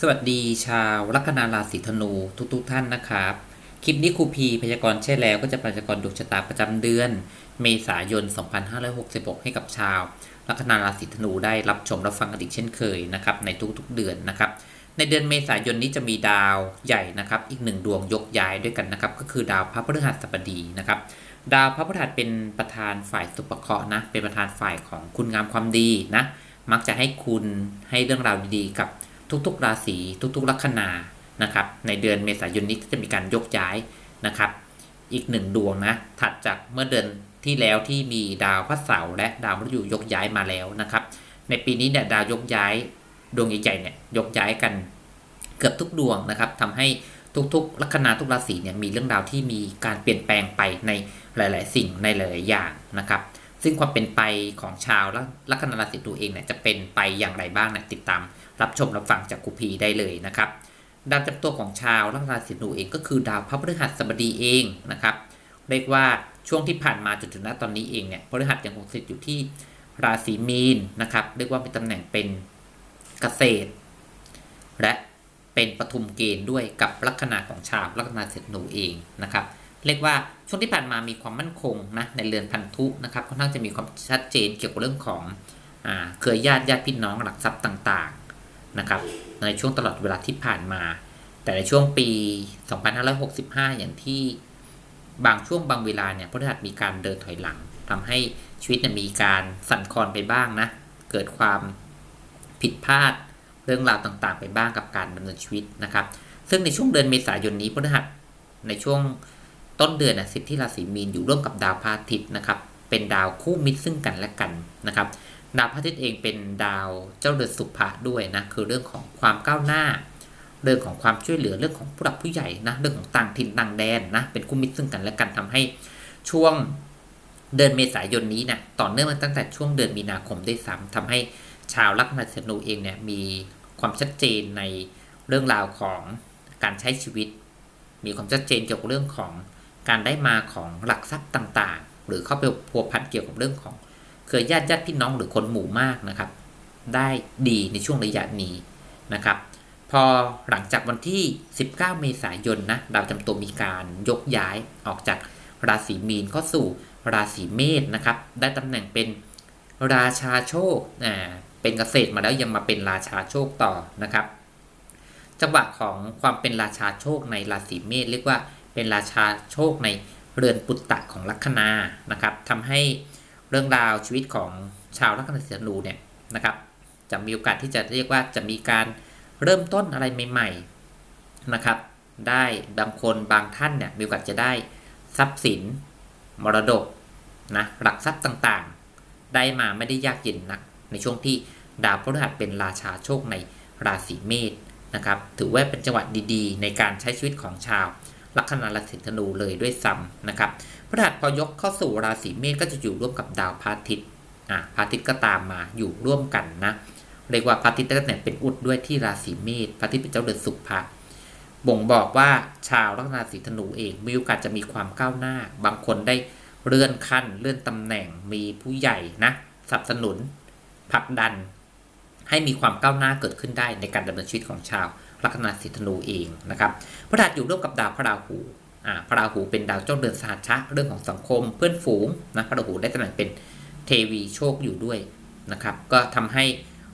สวัสดีชาวลัคนาราศีธนูทุกๆทท่านนะครับ คลิปนี้ครูพีพยากรณ์ใช่แล้วก็จะพยากรณ์ดวงชะตาประจำเดือน เมษายน 2566 ให้กับชาว ลัคนาราศีธนูได้รับชมรับฟังกันอีกเช่นเคยนะครับในทุกๆเดือนนะครับในเดือนเมษายนนี้จะมีดาวใหญ่นะครับ อีกหนึ่งดวงยกย้ายด้วยกันนะครับ ก็คือดาวพระพฤหัสบดีนะครับ ดาวพระพฤหัสเป็นประธานฝ่ายสุปเคราะห์นะ เป็นประธานฝ่ายของคุณงามความดีนะ มักจะให้คุณให้เรื่องราวดีๆ กับทุกๆ ราศีทุกๆลัคนานะครับ ในเดือนเมษายนนี้ก็จะมีการยกย้ายนะครับ อีกหนึ่งดวงนะถัดจากเมื่อเดือนที่แล้วที่มีดาวพระเสาร์และดาวมฤตยูยกย้ายมาแล้วนะครับ ในปีนี้เนี่ยดาวยกย้ายดวงใหญ่ๆเนี่ยยกย้ายกันเกือบทุกดวงนะครับทำให้ทุกๆลัคนาทุกราศีเนี่ยมีเรื่องราวที่มีการเปลี่ยนแปลงไปในหลาย ๆ สิ่งในหลายๆอย่างนะครับ ซึ่งความเป็นไปของชาวลัคนาราศีตัวเองเนี่ยจะเป็นไปอย่างไรบ้างเนี่ยติดตาม รับชมรับฟังจากครูพีได้เลยนะครับ ดาวจำตัวของชาวลัคนาราศีธนูเองก็คือดาวพระพฤหัสบดีเองนะครับ เรียกว่าช่วงที่ผ่านมาจนถึงณตอนนี้เองเนี่ยพฤหัสยังคงสถิตอยู่ที่ราศีมีนนะครับเรียกว่าเป็นตำแหน่งเป็นเกษตร และเป็นปฐุมเกณฑ์ด้วยกับลัคนาของชาวลัคนาราศีธนูเองนะครับ เรียกว่าช่วงที่ผ่านมามีความมั่นคงนะในเรือนพันธุนะครับค่อนข้างจะมีความชัดเจนเกี่ยวกับเรื่องของเครือญาติญาติพี่น้องหลักทรัพย์ต่างๆนะครับในช่วงตลอดเวลาที่ผ่านมา แต่ในช่วงปี 2565 อย่างที่บางช่วงบางเวลาเนี่ยพฤหัสมีการเดินถอยหลังทำให้ชีวิตเนี่ยมีการสั่นคลอนไปบ้างนะเกิดความผิดพลาดเรื่องราวต่างๆ ไปบ้างกับการดำเนินชีวิตนะครับ ซึ่งในช่วงเดือนเมษายนนี้พฤหัสในช่วง ต้นเดือนนะสิทธิราศีมีนอยู่ร่วมกับดาวพระอาทิตย์นะครับ เป็นดาวคู่มิตรซึ่งกันและกันนะครับ ดาวพระอาทิตย์เองเป็นดาวเจ้าเดือนสุภะด้วยนะคือเรื่องของความก้าวหน้า เรื่องของความช่วยเหลือเรื่องของผู้หลักผู้ใหญ่นะเรื่องของต่างถิ่นต่างแดนนะเป็นคู่มิตรซึ่งกันและกันทำให้ช่วงเดือนเมษายนนี้นะต่อเนื่องมาตั้งแต่ช่วงเดือนมีนาคมได้ซ้ำทำให้ชาวลัคนาธนูเองเนี่ยมีความชัดเจนในเรื่องราวของการใช้ชีวิต มีความชัดเจนเกี่ยวกับเรื่องของ การได้มาของหลักทรัพย์ต่างๆ หรือเข้าไปพัวพันเกี่ยวกับเรื่องของเครือญาติญาติพี่น้องหรือคนหมู่มากนะครับ ได้ดีในช่วงระยะนี้นะครับ พอหลังจากวันที่ 19 เมษายนนะดาวจำตัวมีการยกย้ายออกจากราศีมีนเข้าสู่ราศีเมษนะครับ ได้ตำแหน่งเป็นราชาโชคอ่าเป็นเกษตรมาแล้วยังมาเป็นราชาโชคต่อนะครับ จังหวะของความเป็นราชาโชคในราศีเมษเรียกว่า เป็นราชาโชคในเรือนปุตตะของลัคนานะครับทำให้เรื่องราวชีวิตของชาวลัคนาราศีธนูเนี่ยนะครับ จะมีโอกาสที่จะเรียกว่าจะมีการเริ่มต้นอะไรใหม่ๆนะครับ ได้บางคนบางท่านเนี่ยมีโอกาสจะได้ทรัพย์สิน มรดกนะหลักทรัพย์ต่างๆ ได้มาไม่ได้ยากเย็นนัก ในช่วงที่ดาวพฤหัสเป็นราชาโชคในราศีเมษนะครับ ถือว่าเป็นจังหวะดีๆ ในการใช้ชีวิตของชาว ลัคนาราศีธนูเลยด้วยซ้ำนะครับพฤหัสพอยกเข้าสู่ราศีเมษก็จะอยู่ร่วมกับดาวพระอาทิตย์อะพระอาทิตย์ก็ตามมาอยู่ร่วมกันนะเรียกว่าพระอาทิตย์ตั้งแต่เป็นอุดด้วยที่ราศีเมษพระอาทิตย์เป็นเจ้าเดือนสุภะบ่งบอกว่าชาวลัคนาราศีธนูเองมีโอกาสจะมีความก้าวหน้า บางคนได้เลื่อนขั้น เลื่อนตำแหน่งมีผู้ใหญ่นะสนับสนุนผลักดัน ให้มีความก้าวหน้าเกิดขึ้นได้ในการดำเนินชีวิตของชาว ลัคนาราศีธนูเองนะครับพระธาตุอยู่ร่วมกับดาวพระราหูอ่าพระราหูเป็นดาวเจ้าเดือนสหัชชะเรื่องของสังคมเพื่อนฝูงนะพระราหูได้ตำแหน่งเป็นเทวีโชคอยู่ด้วยนะครับ ก็ทำให้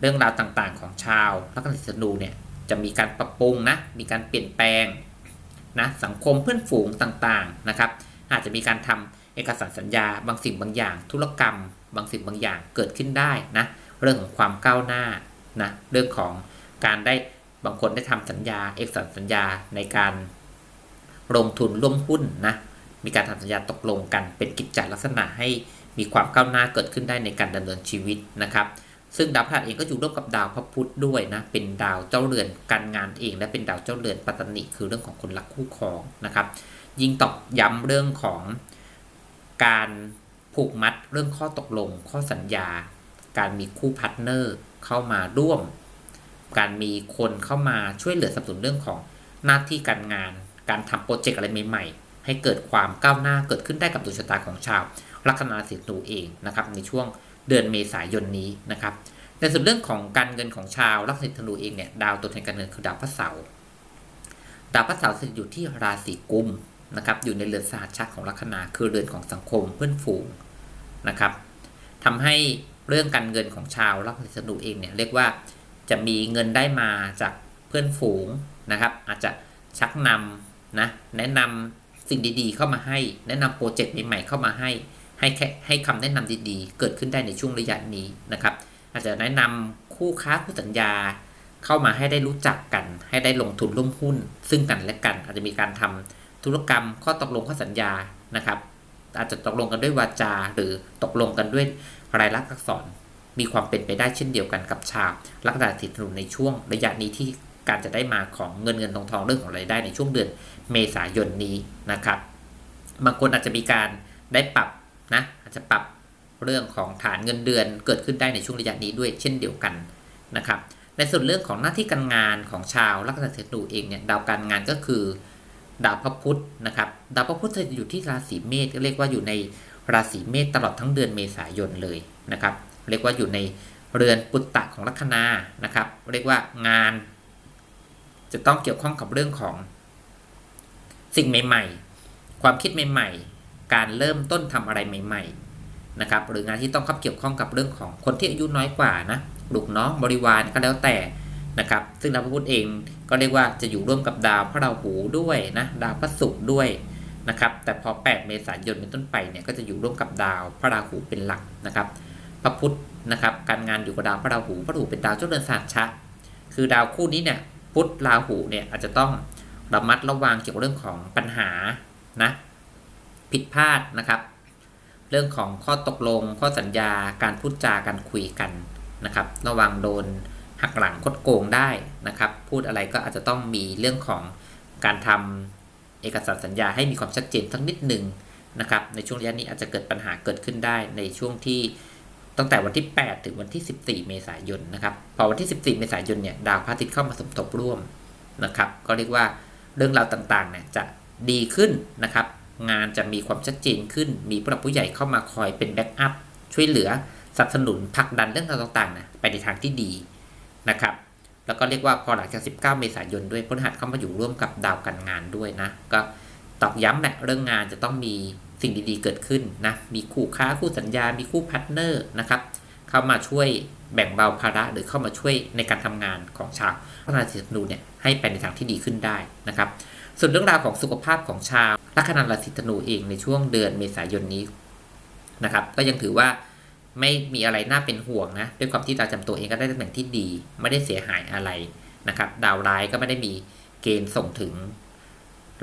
เรื่องราวต่างๆ ของชาวลัคนาราศีธนูเนี่ยจะมีการปรับปรุงนะมีการเปลี่ยนแปลงนะสังคมเพื่อนฝูงต่างๆนะครับ อาจจะมีการทำเอกสารสัญญาบางสิ่งบางอย่าง ธุรกรรม บางสิ่งบางอย่างเกิดขึ้นได้นะเรื่องของความก้าวหน้านะเรื่องของการได้ บางคนได้ทำสัญญาเอกสารสัญญาในการลงทุนร่วมหุ้นนะมีการทำสัญญาตกลงกันเป็นกิจจลักษณะให้มีความก้าวหน้าเกิดขึ้นได้ในการดำเนินชีวิตนะครับ ซึ่งดาวพฤหัสเองก็อยู่ร่วมกับดาวพระพุธด้วยนะ เป็นดาวเจ้าเรือนการงานเอง และเป็นดาวเจ้าเรือนปัตตนิคือเรื่องของคนรักคู่ครองนะครับ ยิ่งตอกย้ำเรื่องของการผูกมัดเรื่องข้อตกลง ข้อสัญญา การมีคู่พาร์ทเนอร์เข้ามาร่วม การมีคนเข้ามาช่วยเหลือสนับสนุนเรื่องของหน้าที่การงาน การทำโปรเจกต์อะไรใหม่ๆ ให้เกิดความก้าวหน้าเกิดขึ้นได้กับดวงชะตาของชาว ลัคนาราศีธนูเองนะครับในช่วงเดือนเมษายนนี้นะครับในส่วนเรื่องของการเงินของชาวลัคนาธนูเองเนี่ยดาวตัวแทนการเงินคือดาวพระเสาร์ดาวพระเสาร์จะอยู่ที่ราศีกุมนะครับอยู่ในเรือนสหัชชะของลัคนาคือเรือนของสังคมเพื่อนฝูงนะครับทำให้เรื่องการเงินของชาวลัคนาธนูเองเนี่ยเรียกว่า จะมีเงินได้มาจากเพื่อนฝูงนะครับ อาจจะชักนำนะแนะนำสิ่งดีๆ เข้ามาให้ แนะนำโปรเจกต์ใหม่ๆเข้ามาให้ ให้แค่ให้คำแนะนำดีๆ เกิดขึ้นได้ในช่วงระยะนี้นะครับ อาจจะแนะนำคู่ค้าคู่สัญญาเข้ามาให้ได้รู้จักกัน ให้ได้ลงทุนร่วมหุ้น ซึ่งกันและกัน อาจจะมีการทำธุรกรรมข้อตกลงข้อสัญญานะครับอาจจะตกลงกันด้วยวาจา หรือตกลงกันด้วยรายลักษณ์อักษร มีความเป็นไปได้เช่นเดียวกันกับชาวลัคนาราศีธนูในช่วงระยะนี้ที่การจะได้มาของเงินเงินทองทองเรื่องของรายได้ในช่วงเดือนเมษายนนี้นะครับ บางคนอาจจะมีการได้ปรับนะอาจจะปรับเรื่องของฐานเงินเดือนเกิดขึ้นได้ในช่วงระยะนี้ด้วยเช่นเดียวกันนะครับ ในส่วนเรื่องของหน้าที่การงานของชาวลัคนาราศีธนูเองเนี่ยดาวการงานก็คือ ดาวพระพุธนะครับ ดาวพระพุธจะอยู่ที่ราศีเมษก็เรียกว่าอยู่ในราศีเมษตลอดทั้งเดือนเมษายนเลยนะครับ เรียกว่าอยู่ในเรือนปุตตะของลัคนานะครับ เรียกว่างาน จะต้องเกี่ยวข้องกับเรื่องของสิ่งใหม่ ๆ ความคิดใหม่ ๆ การเริ่มต้นทำอะไรใหม่ ๆ นะครับ หรืองานที่ต้องเข้าเกี่ยวข้องกับเรื่องของคนที่อายุน้อยกว่านะลูกน้องบริวารก็แล้วแต่นะครับ ซึ่งดาวพระพุธเองก็เรียกว่าจะอยู่ร่วมกับดาวพระราหูด้วยนะดาวพระศุกร์ด้วยนะครับ แต่พอ 8 เมษายนเป็นต้นไปเนี่ยก็จะอยู่ร่วมกับดาวพระราหูเป็นหลักนะครับ พระพุธนะครับการงานอยู่กับดาวพระราหูพระราหูเป็นดาวเจ้าเรือนสหัชชะ คือดาวคู่นี้เนี่ยพุธราหูเนี่ยอาจจะต้องระมัดระวังเกี่ยวกับเรื่องของปัญหานะผิดพลาดนะครับ เรื่องของข้อตกลง ข้อสัญญาการพูดจาการคุยกันนะครับ ระวังโดนหักหลังคดโกงได้นะครับ พูดอะไรก็อาจจะต้องมีเรื่องของการทำเอกสารสัญญาให้มีความชัดเจนสักนิดหนึ่งนะครับ ในช่วงระยะนี้อาจจะเกิดปัญหาเกิดขึ้นได้ในช่วงที่ ตั้งแต่วันที่ 8 ถึงวันที่ 14 เมษายนนะครับพอวันที่ 14 เมษายนเนี่ยดาวพระอาทิตย์เข้ามาสมทบร่วมนะครับ ก็เรียกว่าเรื่องราวต่างๆเนี่ยจะดีขึ้นนะครับ งานจะมีความชัดเจนขึ้น มีผู้หลักผู้ใหญ่เข้ามาคอยเป็นแบ็กอัพช่วยเหลือสนับสนุนผลักดันเรื่องราวต่างๆนะไปในทางที่ดีนะครับแล้วก็เรียกว่าพอหลังจาก 19 เมษายนด้วยพฤหัสเข้ามาอยู่ร่วมกับดาวการงานด้วยนะ ก็ตอกย้ำแหละเรื่องงานจะต้องมี สิ่งดีๆเกิดขึ้นนะมีคู่ค้าคู่สัญญา มีคู่พาร์ทเนอร์นะครับเข้ามาช่วยแบ่งเบาภาระหรือเข้ามาช่วยในการทำงานของชาวลัคนาราศีธนูเนี่ยให้ไปในทางที่ดีขึ้นได้นะครับ ส่วนเรื่องราวของสุขภาพของชาวลัคนาราศีธนูเองในช่วงเดือนเมษายนนี้นะครับก็ยังถือว่าไม่มีอะไรน่าเป็นห่วงนะด้วยความที่ดาวจำตัวเองก็ได้ตำแหน่งที่ดี ไม่ได้เสียหายอะไรนะครับ ดาวร้ายก็ไม่ได้มีเกณฑ์ส่งถึง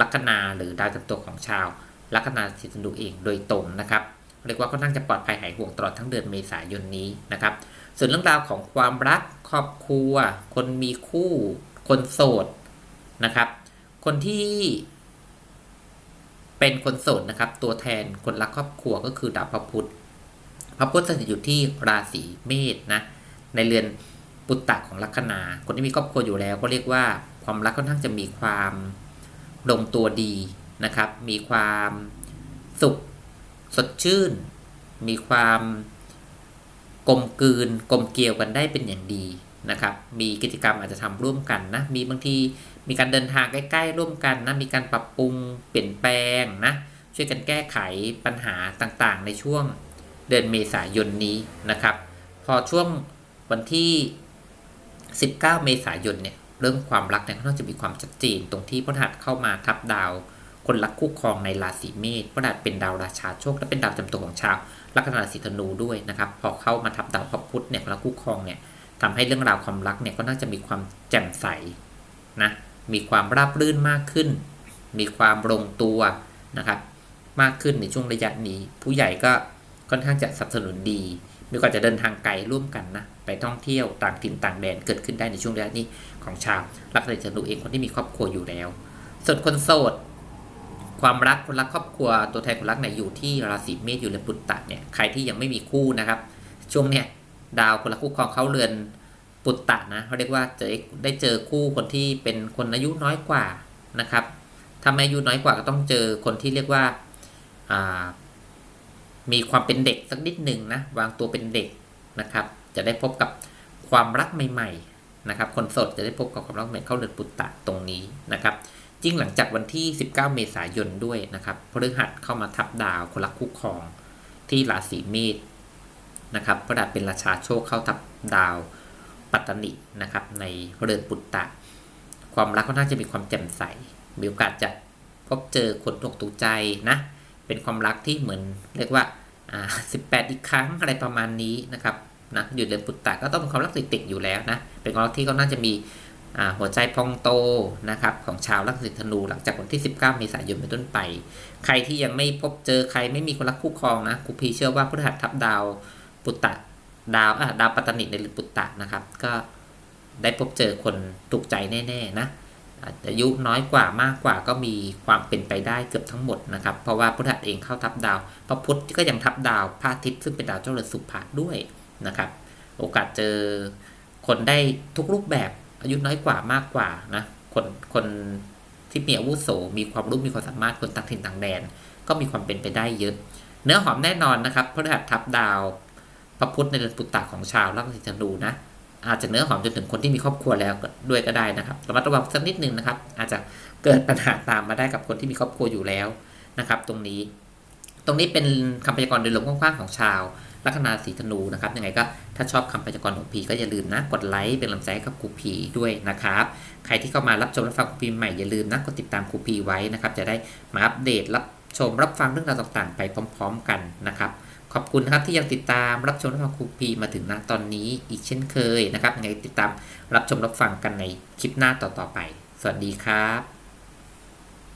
ลัคนาหรือดาวจำตัวของชาว ลัคนาราศีธนูเองโดยตรงนะครับเรียกว่าค่อนข้างจะปลอดภัยหายห่วงตลอดทั้งเดือนเมษายนนี้นะครับ ส่วนเรื่องราวของความรักครอบครัว คนมีคู่ คนโสดนะครับ คนที่เป็นคนโสดนะครับ ตัวแทนคนรักครอบครัวก็คือดาวพระพุธพระพุธสถิตอยู่ที่ราศีเมษนะในเรือนปุตตะของลัคนา คนที่มีครอบครัวอยู่แล้ว ก็เรียกว่าความรักค่อนข้างจะมีความลงตัวดี นะครับ มีความสุขสดชื่น มีความกลมกลืนกลมเกลียวกันได้เป็นอย่างดีนะครับ มีกิจกรรมอาจจะทำร่วมกันนะ มีบางทีมีการเดินทางใกล้ ๆ ร่วมกันนะ มีการปรับปรุงเปลี่ยนแปลงนะ ช่วยกันแก้ไขปัญหาต่างๆ ในช่วงเดือนเมษายนนี้นะครับ พอช่วงวันที่ 19 เมษายนเนี่ย เรื่องความรักเนี่ยค่อนข้าจะมีความชัดเจนตรงที่พระหัสเข้ามาทับดาว คนรักคู่ครองในราศีเมษพระหัสเป็นดาวราชาโชค และเป็นดาวจำตัวของชาวลัคนาราศีธนูด้วยนะครับ พอเข้ามาทับดาวพระพุธเนี่ยคนรักคู่ครองเนี่ยทำให้เรื่องราวความรักเนี่ยก็น่าจะมีความแจ่มใสนะมีความราบรื่นมากขึ้น มีความลงตัวนะครับมากขึ้นในช่วงระยะนี้ ผู้ใหญ่ก็ค่อนข้างจะสนับสนุนดีมีโอกาสจะเดินทางไกลร่วมกันนะไปท่องเที่ยวต่างถิ่นต่างแดนเกิดขึ้นได้ในช่วงระยะนี้ของชาวลัคนาราศีธนูเองคนที่มีครอบครัวอยู่แล้ว ส่วนคนโสด ความรักคนรักครอบครัวตัวแทนคนรักเนี่ยอยู่ที่ราศีเมษอยู่ในปุตตะเนี่ยใครที่ยังไม่มีคู่นะครับ ช่วงเนี้ยดาวคนรักคู่ครองเขาเรือนปุตตะนะเขาเรียกว่าจะได้เจอคู่คนที่เป็นคนอายุน้อยกว่านะครับถ้าไม่อายุน้อยกว่าก็ต้องเจอคนที่เรียกว่าามีความเป็นเด็กสักนิดหนึ่งนะวางตัวเป็นเด็กนะครับ จะได้พบกับความรักใหม่ ๆ นะครับ คนโสดจะได้พบกับความรักใหม่เข้าเดือนปุตตะตรงนี้นะครับ จริงหลังจากวันที่ 19 เมษายนด้วยนะครับพฤหัสเข้ามาทับดาวคนรักคู่ครองที่ราศีเมษนะครับพระดาเป็นราชาโชคเข้าทับดาวปัตตนินะครับในเรือนปุตตะ ความรักก็น่าจะมีความแจ่มใส มีโอกาสจะพบเจอคนถูกถูกใจนะ เป็นความรักที่เหมือนเรียกว่าอ่า18 อีกครั้งอะไรประมาณนี้นะครับนะอยู่เรือนปุตตะก็ต้องเป็นความรักติดๆอยู่แล้วนะ เป็นความรักที่ก็น่าจะมี หัวใจพองโตนะครับของชาวลัคนาธนูหลังจากวันที่ 19 เมษายนเป็นต้นไป ใครที่ยังไม่พบเจอใครไม่มีคนรักคู่ครองนะครูพีเชื่อว่าพฤหัสทับดาวปุตตะดาวอะดาวปัตตนิในเรือนปุตตะนะครับ ก็ได้พบเจอคนถูกใจแน่ ๆ นะอายุน้อยกว่ามากกว่าก็มีความเป็นไปได้เกือบทั้งหมดนะครับ เพราะว่าพฤหัสเองเข้าทับดาวพระพุทธก็ยังทับดาวพระอาทิตย์ซึ่งเป็นดาวเจ้าเรือนสุภะด้วยนะครับ โอกาสเจอคนได้ทุกรูปแบบ อายุน้อยกว่ามากกว่านะคนคนที่มีอาวุโสมีความรู้มีความสามารถคนต่างถิ่นต่างแดน ก็มีความเป็นไปได้เยอะ เนื้อหอมแน่นอนนะครับพฤหัสทับดาว พระพุธในเดือนปุตตะของชาวลัคนาธนูนะอาจจะเนื้อหอมจนถึงคนที่มีครอบครัวแล้วด้วยก็ได้นะครับระมัดระวังสักนิดนึงนะครับ อาจจะเกิดปัญหาตามมาได้กับคนที่มีครอบครัวอยู่แล้วนะครับ ตรงนี้ ตรงนี้เป็นคำพยากรณ์โดยรวมกว้างๆของชาว ลัคนาสีธนูนะครับยังไงก็ถ้าชอบคำพยากรณ์ของพีก็อย่าลืมนะกดไลค์เป็นกำลังใจให้กับครูพีด้วยนะครับใครที่เข้ามารับชมรับฟังครูพีใหม่อย่าลืมนะกดติดตามครูพีไว้นะครับจะได้มาอัปเดตรับชมรับฟังเรื่องราวต่างๆ ไปพร้อม ๆ กันนะครับขอบคุณนะครับที่ยังติดตามรับชมรับฟังครูพีมาถึงณตอนนี้อีกเช่นเคยนะครับยังไงติดตามรับชมรับฟังกันในคลิปหน้าต่อๆไป สวัสดีครับ